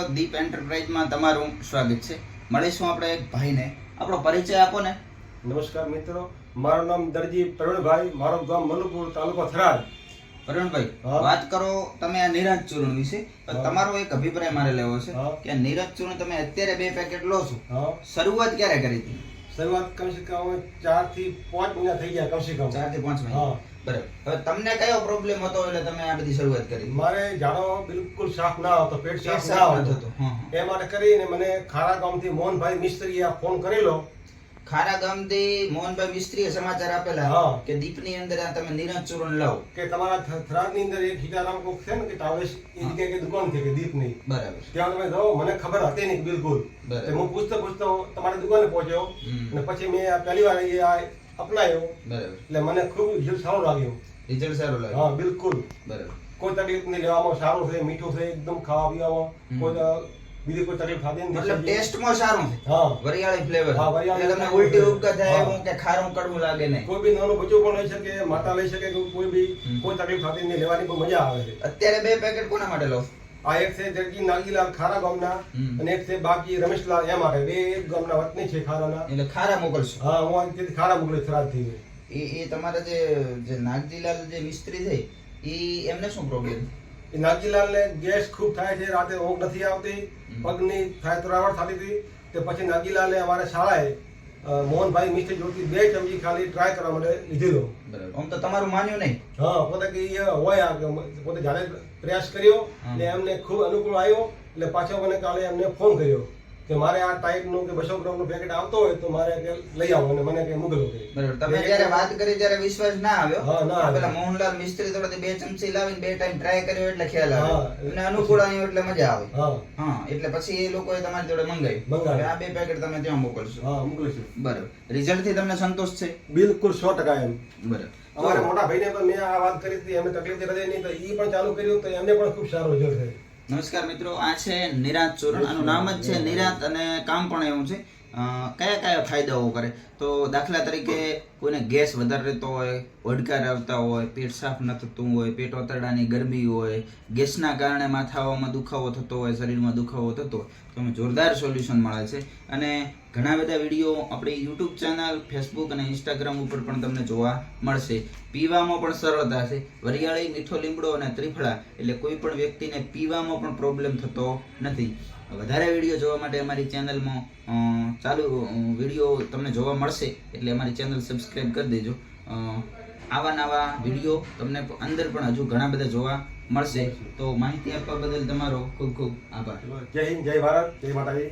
દીપ એન્ટરપ્રાઇઝમાં તમારું સ્વાગત છે. મળીશું આપણે એક ભાઈને. આપણો પરિચય આપો ને. નમસ્કાર મિત્રો. મારું નામ દરજી પ્રવીણભાઈ. મારું ગામ મનુપુર તાલુકો થરાદ. પ્રવીણભાઈ. વાત કરો તમે આ નિરાજ ચૂર્ણ વિશે. તમારો એક અભિપ્રાય મારે લેવો છે. કે નિરાજ ચૂર્ણ તમે અત્યારે બે પેકેટ લો છો. શરૂઆત ક્યારે કરી હતી? શરૂઆત કમસે કમ ચારથી પાંચ મહિના થઈ ગયા કમસે કમ ચારથી પાંચ. મહિના બરાબર હવે તમને કયો પ્રોબ્લેમ હતો એટલે તમે આ બધી શરૂઆત કરી મારે જાડો બિલકુલ સાફ ના આવતો પેટ સાફ ના નતો આવતો થતો. હા, હા. એ માટે કરીને મને ખારા ગામથી મોહનભાઈ મિસ્ત્રીએ ફોન કરેલો ખારા ગામથી મોહનભાઈ મિસ્ત્રીએ સમાચાર આપેલા હા. કે દીપની અંદર આ તમે નિરંજ ચૂર્ણ લાવો. કે તમારા થ- થરાદની અંદર એક સીતારામ કોક છે ને કે ટાવેશ એ જગ્યાએ કે દુકાન છે કે દીપની. બરાબર. ત્યાં તમે જાઓ મને ખબર હતી નહીં બિલકુલ. બરાબર. તો હું પૂછતો પૂછતો તમારી દુકાને પહોંચ્યો હમ. અને પછી મેં આ પહેલી વાર એ આ અપનાવ્યો બરાબર. એટલે મને ખૂબ રિઝલ્ટ સારું લાગ્યું. રિઝલ્ટ સારું લાગે હા બિલકુલ. બરાબર. કોઈ તકલીફ નહીં લેવામાં સારું છે મીઠું છે એકદમ ખાવા પીવામાં. કોઈ અ, બીજી કોઈ તકલીફ થતી નથી મતલબ ટેસ્ટમાં સારું હા. વરિયાળી ફ્લેવર હા, વરિયાળી તમને ઉલટી. ઉપકા થાય એવું કે ખારું કડવું લાગે નહીં. કોઈ બી નાનો બચ્ચો પણ લઈ શકે માતા લઈ શકે કોઈ બી કોઈ તકલીફ થતી નહીં લેવાની બહુ મજા આવે છે. અત્યારે બે પેકેટ કોના માટે લો? આ એક છે જડકી નાગીલાલ ખારા ગામના અને એક છે બાકી રમેશલાલ એ માટે. બે એક ગામના વતની છે ખારાના. એટલે ખારા મોકલશો? હા હું અહીંથી ખારા મોકલી થરાદથી એ એ તમારા જે જે નાગજીલાલ જે મિસ્ત્રી છે એ એમને શું પ્રોબ્લેમ એ નાગીલાલને ગેસ ખૂબ થાય છે રાતે ઊંઘ નથી આવતી પગની પગની થાયતરાવટ થતી હતી. તે પછી નાગીલાલે અમારે શાળાએ મોહનભાઈ મિસ્ત્રી જોડતી બે ચમચી ખાલી ટ્રાય કરવા માટે લીધેલો. આમ તો તમારું માન્યું નહીં? હા પોતે કે હોય આ પોતે જાણે પ્રયાસ કર્યો ને એટલે એમને ખૂબ અનુકૂળ આવ્યો. એટલે પાછો મને કાલે એમને ફોન કર્યો. કે મારે આ ટાઈપનું કે બસો ગ્રામનું પેકેટ આવતો હોય તો મારે કે લઈ આવો અને મને કે મોકલો કે. બરાબર. તમે જ્યારે વાત કરી ત્યારે વિશ્વાસ ના આવ્યો? હા, ના પેલા મોહનલાલ મિસ્ત્રી જોડે બે ચમચી લાવીને બે ટાઈમ ટ્રાય કર્યો એટલે ખ્યાલ હા. આવે અને અનુકૂળ આવ્યું એટલે મજા આવે. હા. હા એટલે પછી એ લોકોએ તમારી જોડે મંગાવી મંગાવી આ બે પેકેટ તમે ત્યાં મોકલશો. હા મોકલીશું. બરાબર. રિઝલ્ટથી તમને સંતોષ છે? બિલકુલ સો ટકા એમ. બરાબર. અમારા મોટા ભાઈને પણ મેં આ વાત કરી હતી એમને તકલીફ રહે નહીં તો એ પણ ચાલુ કર્યું તો એમને પણ ખૂબ સારું રિઝલ્ટ છે. નમસ્કાર મિત્રો, આ છે નિરાત ચૂર્ણ. આનું નામ જ છે નિરાત અને કામ પણ એવું છે. કયા કયા ફાયદાઓ કરે? તો દાખલા તરીકે કોઈને ગેસ વધારે રહેતો હોય ઓડકાર આવતા હોય, પેટ સાફ ન થતું હોય, પેટ ઓતરડાની ગરમી હોય, ગેસના કારણે માથાઓમાં દુખાવો થતો હોય, શરીરમાં દુખાવો થતો હોય, તો અમે જોરદાર સોલ્યુશન મળે છે. અને ઘણા બધા વીડિયો આપણી યુટ્યુબ ચેનલ ફેસબુક અને ઇન્સ્ટાગ્રામ ઉપર પણ તમને જોવા મળશે. પીવામાં પણ સરળતા છે. વરિયાળી, મીઠો લીમડો અને ત્રિફળા એટલે કોઈ પણ વ્યક્તિને પીવામાં પણ પ્રોબ્લેમ થતો નથી. વધારે વીડિયો જોવા માટે અમારી ચેનલમાં ચાલુ વીડિયો તમને જોવા મળશે. એટલે અમારી ચેનલ સબસ્ક્રાઈબ કરી દેજો. આવા નવા વીડિયો તમને અંદર પણ હજુ ઘણા બધા જોવા મળશે. તો માહિતી આપવા બદલ તમારો ખૂબ ખૂબ આભાર. જય હિન્દ, જય ભારત, જય માતાજી.